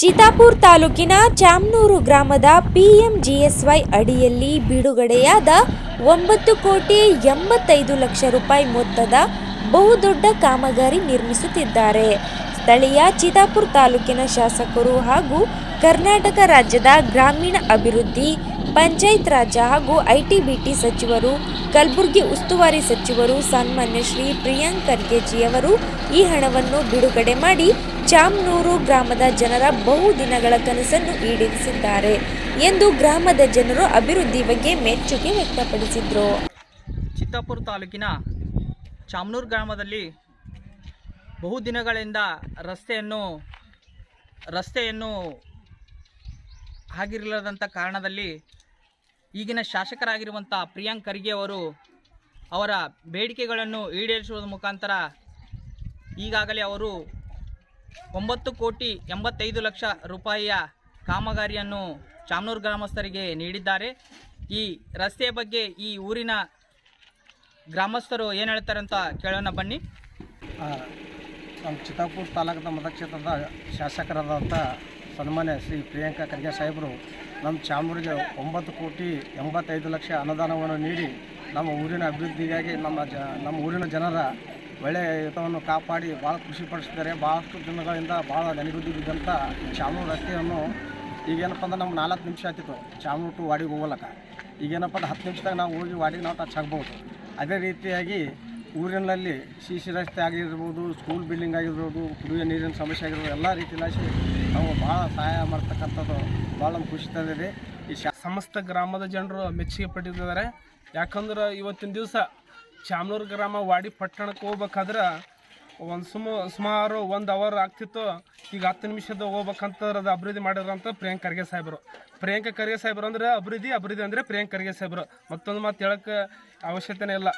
ಚಿತಾಪುರ್ ತಾಲೂಕಿನ ಚಾಮ್ನೂರು ಗ್ರಾಮದ ಪಿಎಂಜಿಎಸ್ವೈ ಅಡಿಯಲ್ಲಿ ಬಿಡುಗಡೆಯಾದ ಒಂಬತ್ತು ಕೋಟಿ ಎಂಬತ್ತೈದು ಲಕ್ಷ ರೂಪಾಯಿ ಮೊತ್ತದ ಬಹುದೊಡ್ಡ ಕಾಮಗಾರಿ ನಿರ್ಮಿಸುತ್ತಿದ್ದಾರೆ. ಸ್ಥಳೀಯ ಚಿತಾಪುರ್ ತಾಲೂಕಿನ ಶಾಸಕರು ಹಾಗೂ ಕರ್ನಾಟಕ ರಾಜ್ಯದ ಗ್ರಾಮೀಣ ಅಭಿವೃದ್ಧಿ, ಪಂಚಾಯತ್ ರಾಜ ಹಾಗೂ ಐಟಿಬಿಟಿ ಸಚಿವರು, ಕಲಬುರಗಿ ಉಸ್ತುವಾರಿ ಸಚಿವರು, ಸನ್ಮಾನ್ಯ ಶ್ರೀ ಪ್ರಿಯಾಂಕ್ ಖರ್ಗೆಜಿಯವರು ಈ ಹಣವನ್ನು ಬಿಡುಗಡೆ ಮಾಡಿ ಚಾಮ್ನೂರು ಗ್ರಾಮದ ಜನರ ಬಹುದಿನಗಳ ಕನಸನ್ನು ಈಡೇರಿಸಿದ್ದಾರೆ ಎಂದು ಗ್ರಾಮದ ಜನರು ಅಭಿವೃದ್ಧಿ ಬಗ್ಗೆ ಮೆಚ್ಚುಗೆ ವ್ಯಕ್ತಪಡಿಸಿದರು. ಚಿತ್ತಾಪುರ ತಾಲೂಕಿನ ಚಾಮನೂರು ಗ್ರಾಮದಲ್ಲಿ ಬಹುದಿನಗಳಿಂದ ರಸ್ತೆಯನ್ನು ರಸ್ತೆಯನ್ನು ಆಗಿರಲಾರದಂಥ ಕಾರಣದಲ್ಲಿ ಈಗಿನ ಶಾಸಕರಾಗಿರುವಂಥ ಪ್ರಿಯಾಂಕ್ ಖರ್ಗೆ ಅವರು ಅವರ ಬೇಡಿಕೆಗಳನ್ನು ಈಡೇರಿಸುವ ಮುಖಾಂತರ ಈಗಾಗಲೇ ಅವರು ಒಂಬತ್ತು ಕೋಟಿ ಎಂಬತ್ತೈದು ಲಕ್ಷ ರೂಪಾಯಿಯ ಕಾಮಗಾರಿಯನ್ನು ಚಾಮನೂರು ಗ್ರಾಮಸ್ಥರಿಗೆ ನೀಡಿದ್ದಾರೆ. ಈ ರಸ್ತೆಯ ಬಗ್ಗೆ ಈ ಊರಿನ ಗ್ರಾಮಸ್ಥರು ಏನು ಹೇಳ್ತಾರೆ ಅಂತ ಕೇಳೋಣ ಬನ್ನಿ. ನಮ್ಮ ಚಿತ್ತಾಪುರ ತಾಲೂಕಿನ ಮತಕ್ಷೇತ್ರದ ಶಾಸಕರಾದಂಥ ಸನ್ಮಾನ್ಯ ಶ್ರೀ ಪ್ರಿಯಾಂಕಾ ಖರ್ಗೆ ಸಾಹೇಬರು ನಮ್ಮ ಚಾಮೂರಿಗೆ ಒಂಬತ್ತು ಕೋಟಿ ಎಂಬತ್ತೈದು ಲಕ್ಷ ಅನುದಾನವನ್ನು ನೀಡಿ ನಮ್ಮ ಊರಿನ ಅಭಿವೃದ್ಧಿಗಾಗಿ ನಮ್ಮ ಜ, ನಮ್ಮ ಊರಿನ ಜನರ ಒಳ್ಳೆಯ ಹಿತವನ್ನು ಕಾಪಾಡಿ ಭಾಳ ಖುಷಿಪಡಿಸಿದ್ದಾರೆ ಭಾಳಷ್ಟು ದಿನಗಳಿಂದ ಭಾಳ ನೆನಗುದ್ದಿ ಬಿದ್ದಂಥ ಚಾಮೂರು ರಸ್ತೆಯನ್ನು ಈಗೇನಪ್ಪ ಅಂದ್ರೆ ನಮ್ಗೆ ನಾಲ್ಕು ನಿಮಿಷ ಆಗ್ತಿತ್ತು ಚಾಮೂರು ಟು ವಾಡಿಗೆ ಹೋಗ್ಲಕ್ಕ. ಈಗೇನಪ್ಪ ಅಂದ್ರೆ ಹತ್ತು ನಿಮಿಷದಾಗ ನಾವು ಹೋಗಿ ವಾಡಿಗೆ ನಾವು ಟಚ್ ಆಗ್ಬೋದು. ಅದೇ ರೀತಿಯಾಗಿ ಊರಿನಲ್ಲಿ ಸಿ ಸಿ ರಸ್ತೆ ಆಗಿರ್ಬೋದು, ಸ್ಕೂಲ್ ಬಿಲ್ಡಿಂಗ್ ಆಗಿರ್ಬೋದು, ಕುಡಿಯುವ ನೀರಿನ ಸಮಸ್ಯೆ ಆಗಿರ್ಬೋದು, ಎಲ್ಲ ರೀತಿಯಲ್ಲಿ ನಾವು ಭಾಳ ಸಹಾಯ ಮಾಡ್ತಕ್ಕಂಥದ್ದು ಭಾಳ ಖುಷಿ ತಂದಿದೆ. ಈ ಸಮಸ್ತ ಗ್ರಾಮದ ಜನರು ಮೆಚ್ಚುಗೆ ಪಟ್ಟಿದ್ದಾರೆ. ಯಾಕಂದ್ರೆ ಇವತ್ತಿನ ದಿವಸ ಚಾಮನೂರು ಗ್ರಾಮ ವಾಡಿ ಪಟ್ಟಣಕ್ಕೆ ಹೋಗ್ಬೇಕಾದ್ರೆ ಒಂದು ಸುಮ ಸುಮಾರು ಒಂದು ಅವರ್ ಆಗ್ತಿತ್ತು. ಈಗ ಹತ್ತು ನಿಮಿಷದ ಹೋಗ್ಬೇಕಂತ ಅದು ಅಭಿವೃದ್ಧಿ ಮಾಡಿರೋಂಥ ಪ್ರಿಯಾಂಕ್ ಖರ್ಗೆ ಸಾಹೇಬರು. ಪ್ರಿಯಾಂಕ ಖರ್ಗೆ ಸಾಹೇಬರು ಅಂದ್ರೆ ಅಭಿವೃದ್ಧಿ ಅಭಿವೃದ್ಧಿ ಅಂದರೆ ಪ್ರಿಯಾಂಕ್ ಖರ್ಗೆ ಸಾಹೇಬರು. ಮತ್ತೊಂದು ಮಾತು ಹೇಳೋಕ್ಕೆ ಅವಶ್ಯಕತೆನೇ ಇಲ್ಲ.